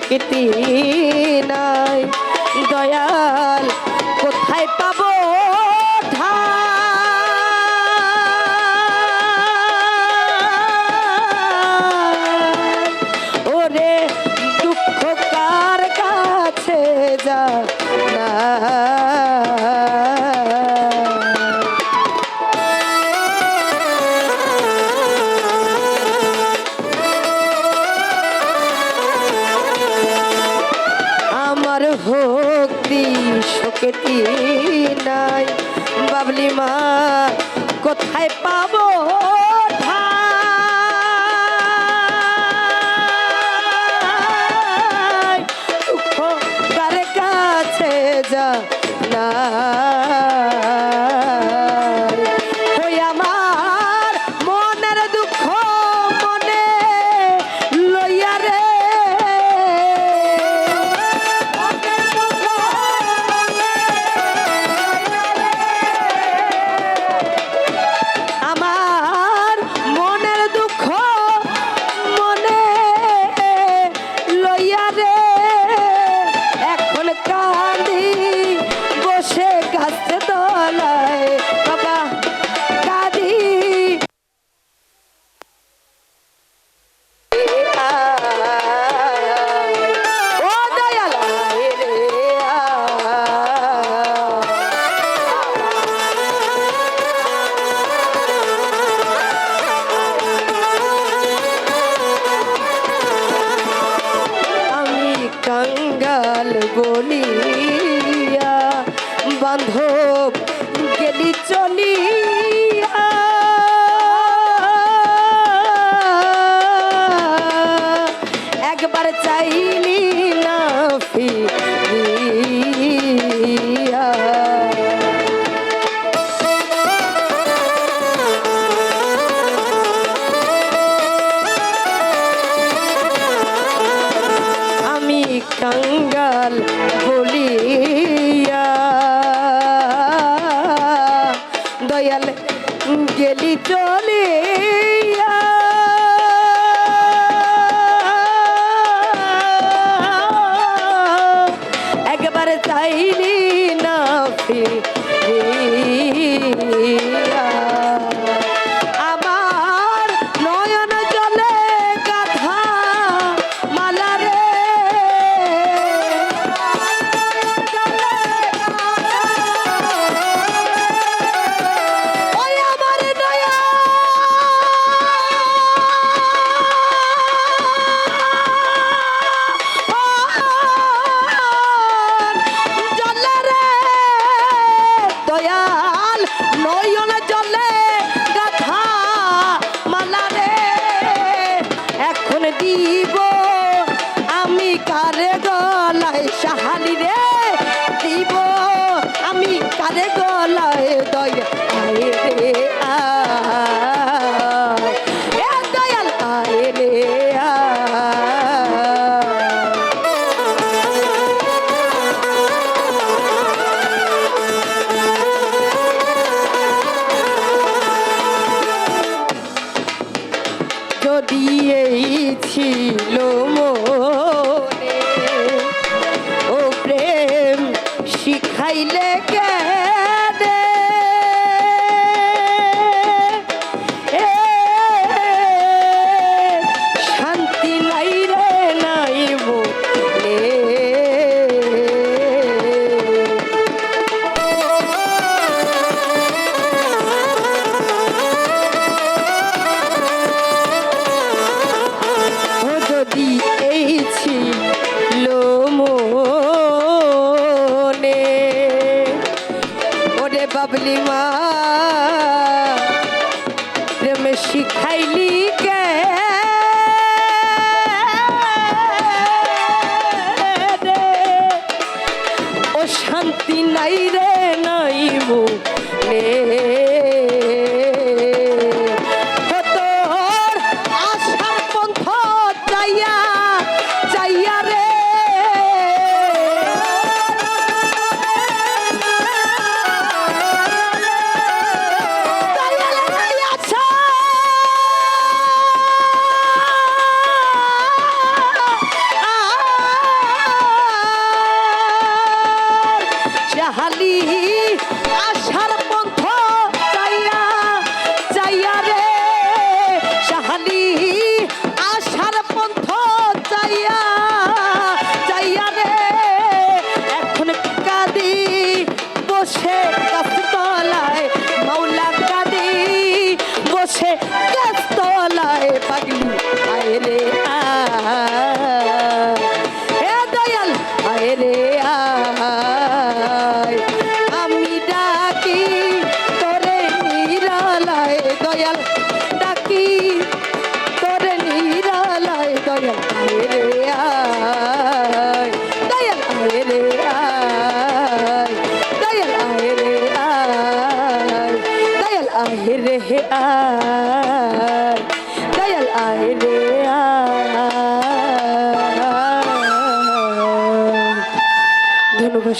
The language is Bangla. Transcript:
শক্তি নাই দয়া নাই। বাবলি মা কোথায় পাবো কাছে যা না বলিয়া বান্ধব গেলি চলিয়া দয়াল গেলি চলিয়া একবার চাইলি না ফির দিব আমি কারে গলায় ছিল বাবলি মা প্রেমে শিখাইলি কে? ও শান্তি নাই রে নাই মু ও চাহালি আশার পন্থ চাইয়া চাইয়া রে এখন কাদি বসে গাছতলায় মাওলা কাদি বসে আয় রে আয়